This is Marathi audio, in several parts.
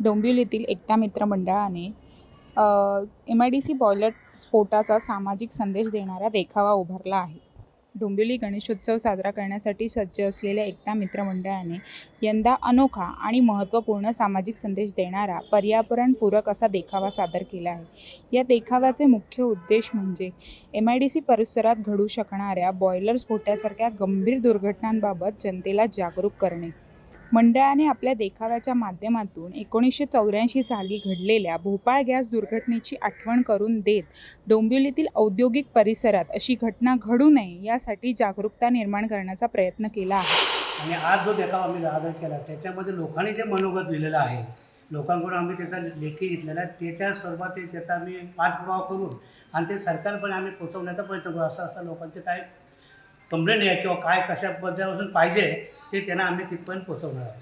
डोंबिवलीतील एकता मित्र मंडळाने M I D C boiler स्फोटाचा सामाजिक संदेश देणारा देखावा उभारला आहे. डोंबिवली गणेशोत्सव साजरा करण्यासाठी सज्ज असलेल्या एकता मित्र मंडळाने यंदा अनोखा आणि महत्त्वपूर्ण सामाजिक संदेश देणारा पर्यावरणपूरक असा देखावा सादर केला आहे. या देखाव्याचे मुख्य उद्देश म्हणजे एम आय डी सी परिसरात घडू शकणाऱ्या बॉयलर स्फोटासारख्या गंभीर दुर्घटनांबाबत जनतेला जागरूक करणे. मंडळाने आपल्या देखाव्याच्या माध्यमातून एकोणीसशे चौऱ्याऐंशी साली घडलेल्या भोपाळ गॅस दुर्घटनेची आठवण करून देत डोंबिवलीतील औद्योगिक परिसरात अशी घटना घडू नये यासाठी जागरूकता निर्माण करण्याचा प्रयत्न केला आहे. आणि आज जो देखावा आम्ही सादर केला त्याच्यामध्ये लोकांनी जे मनोगत लिहिलेलं आहे लोकांकडून आम्ही त्याचा लेखी घेतलेला आहे त्याच्या स्वरूपात त्याचा आम्ही पाठपुरावा करून आणि ते सरकारपर्यंत आम्ही पोचवण्याचा प्रयत्न करू असं असं लोकांचे काय कंप्लेंट आहे किंवा काय कशा अजून पाहिजे ते त्यांना आम्ही तिथपर्यंत पोचवणार आहोत.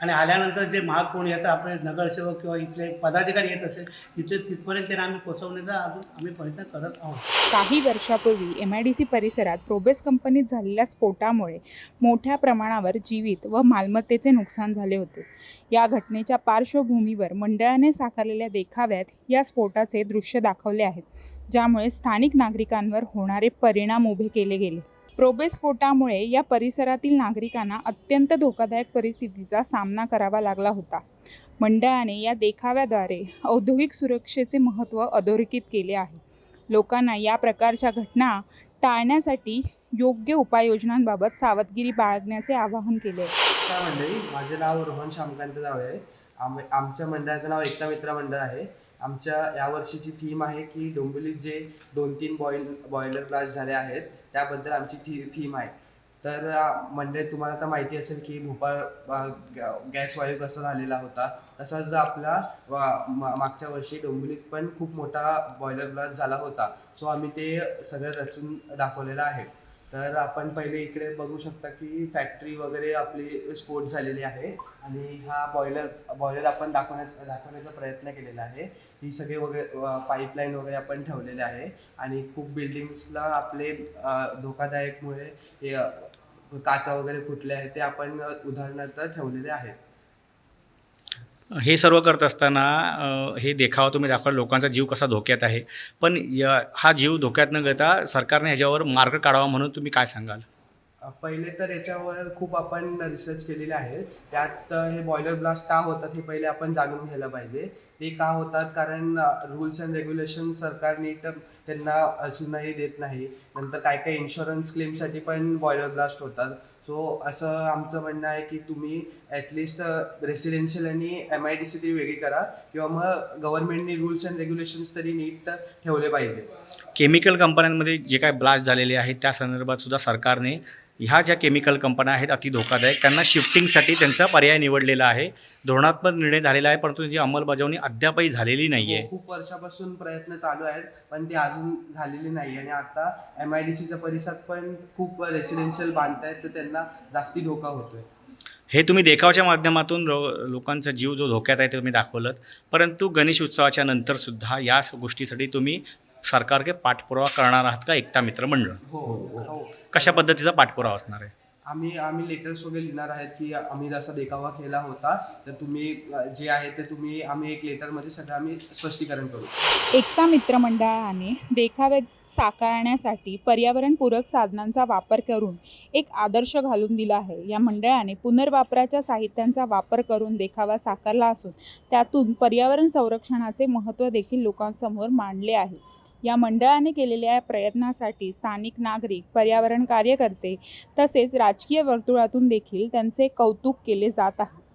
आणि आल्यानंतर जे महाग कोण येतं आपले नगरसेवक किंवा इथले पदाधिकारी येत असेल तिथे तिथपर्यंत त्यांना आम्ही पोचवण्याचा अजून आम्ही प्रयत्न करत आहोत. काही वर्षापूर्वी एम आय डी सी परिसरात प्रोबेस कंपनीत झालेल्या स्फोटामुळे मोठ्या प्रमाणावर जीवित व मालमत्तेचे नुकसान झाले होते. या घटनेच्या पार्श्वभूमीवर मंडळाने साकारलेल्या देखाव्यात या स्फोटाचे दृश्य दाखवले आहेत ज्यामुळे स्थानिक नागरिकांवर होणारे परिणाम उभे केले गेले. प्रोबेस्फोटामुळे या परिसरातील नागरिकांना अत्यंत धोकादायक परिस्थितीचा सामना करावा लागला होता. मंडळाने या देखाव्याद्वारे औद्योगिक सुरक्षेचे महत्त्व अधोरेखित केले आहे. लोकांना या प्रकारच्या घटना टाळण्यासाठी योग्य उपाययोजनांबाबत सावधगिरी बाळगण्याचे आवाहन केले आहे. नमस्कार मंडळी. माझे नाव रोहन श्यामकांत जावळे आहे. आम आमच्या मंडळाचं नाव एकता मित्र मंडळ आहे. आमच्या यावर्षीची थीम आहे की डोंबिवलीत जे दोन तीन बॉईल बॉयलर ब्लास्ट झाले आहेत त्याबद्दल आमची थी थीम आहे. तर मंडळ तुम्हाला आता माहिती असेल की भोपाळ गॅ- गॅस वायू कसा झालेला होता तसाच आपला वा- मागच्या वर्षी डोंबिवलीत पण खूप मोठा बॉयलर ब्लास्ट झाला होता. सो आम्ही ते सगळं रचून दाखवलेलं आहे. तर आपण पहिले इकडे बघू शकता की फॅक्टरी वगैरे आपली स्फोट झालेली आहे. आणि हा बॉयलर बॉयलर आपण दाखवण्याचा दाखवण्याचा प्रयत्न केलेला आहे. ही सगळे वगैरे पाईपलाईन वगैरे आपण ठेवलेले आहे. आणि खूप बिल्डिंग्सला आपले धोकादायकमुळे काचा वगैरे फुटले आहे ते आपण उदाहरणार्थ ठेवलेले आहेत. हे सर्व करत असताना हे देखावा तुम्ही दाखवा लोकांचा जीव कसा धोक्यात आहे. पण हा जीव धोक्यात न घेता सरकारने ह्याच्यावर मार्ग काढावा म्हणून तुम्ही काय सांगाल? पहिले तर याच्यावर खूप आपण रिसर्च केलेले आहे त्यात हे बॉयलर ब्लास्ट का होतात हे पहिले आपण जाणून घ्यायला पाहिजे. ते का होतात? कारण रूल्स अँड रेग्युलेशन सरकार नीट त्यांना अजूनही देत नाही. नंतर काय काय इन्शुरन्स क्लेमसाठी पण बॉयलर ब्लास्ट होतात. सो असं आमचं म्हणणं आहे की तुम्ही ॲटलिस्ट रेसिडेन्शियल आणि एम आय डी सी तरी वेगळी करा किंवा मग गव्हर्नमेंटनी रूल्स अँड रेग्युलेशन्स तरी नीट ठेवले पाहिजे. केमिकल कंपन्यांमध्ये जे काय ब्लास्ट झालेले आहेत त्या संदर्भात सुद्धा सरकारने ह्या ज्या केमिकल कंपन्या आहेत अति धोकादायक. त्यांना शिफ्टिंगसाठी त्यांचा पर्याय निवडलेला आहे. धोरणात्मक निर्णय झालेला आहे परंतु त्याची अंमलबजावणी अद्यापही झालेली नाही आहे हो, खूप वर्षापासून प्रयत्न चालू आहेत पण ते अजून झालेले नाही आणि आता एम आय डी सीच्या परिसरात पण खूप रेसिडेन्शियल बांधतायत तर त्यांना जास्ती धोका होतोय. हे तुम्ही देखावाच्या माध्यमातून लोकांचा जीव जो धोक्यात आहे ते तुम्ही दाखवलं परंतु गणेश उत्सवाच्या नंतरसुद्धा या गोष्टीसाठी तुम्ही सरकारके पाठपुरावा करणार आहात का एकता मित्र मंडळ? हो हो कशा पद्धतीचा पाठपुरावा असणार आहे? आम्ही आम्ही लेटर्स वगैरे लिहिणार आहेत की आम्ही जसा देखावा केला होता तर तुम्ही जे आहे ते तुम्ही आम्ही एक लेटरमध्ये सगळं आम्ही स्पष्टीकरण करू. एकता मित्र मंडळाने देखावे साकारण्यासाठी पर्यावरणपूरक साधनांचा वापर करून एक आदर्श घालून दिला आहे. या मंडळाने पुनर्वापराच्या साहित्यांचा वापर करून देखावा साकारला असून त्यातून पर्यावरण संरक्षणाचे महत्त्व देखील लोकांसमोर मांडले आहे. या मंडळाने केलेल्या प्रयत्नासाठी स्थानिक नागरिक पर्यावरण कार्यकर्ते तसेच राजकीय वर्तुळातून देखील त्यांचे कौतुक केले जात आहे.